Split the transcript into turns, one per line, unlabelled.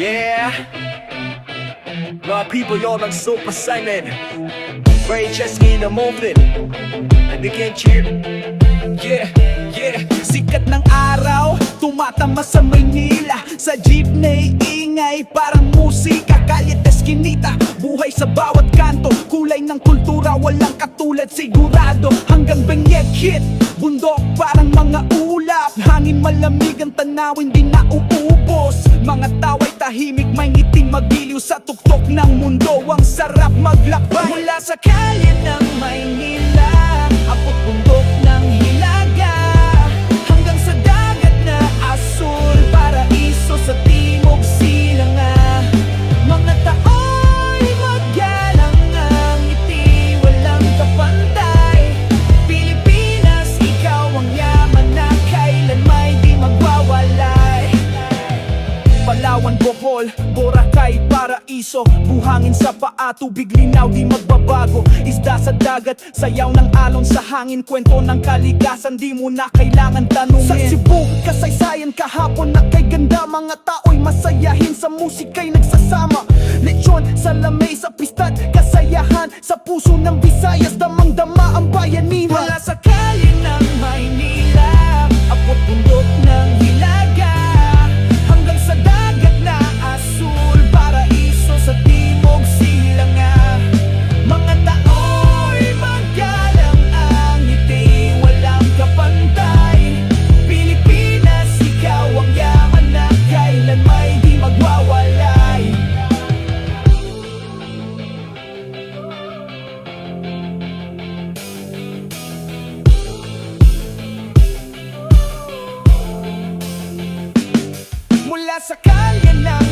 Yeah. Mga people, y'all ang so excited Very just in the moment And they can't cheer.
Yeah, yeah. Sikat ng araw Tumatama sa Maynila. Sa jeepney, ingay Parang musika, kalyat eskinita Buhay sa bawat kanto. Kulay ng kultura, walang katulad Sigurado. Hanggang benyek hit Bundok parang mga ulap. Hangin malamig ang tanawin di na uubos Mga tawa'y tahimik May ngiting magiliw. Sa tuktok ng mundo Ang sarap maglakbay. Mula sa kalye Bohol, Boracay, Paraiso. Buhangin sa paa, tubig linaw, di magbabago. Isda sa dagat, sayaw ng alon sa hangin. Kwento ng kalikasan, di mo na kailangan tanungin. Sa Cebu, kasaysayan kahapon na kay ganda. Mga tao'y masayahin, sa musika'y nagsasama. Lechon, sa lamay, sa pistad, kasayahan. Sa puso ng Visayas, damang-dama ang bayanihan. Wala sa sa kalye ng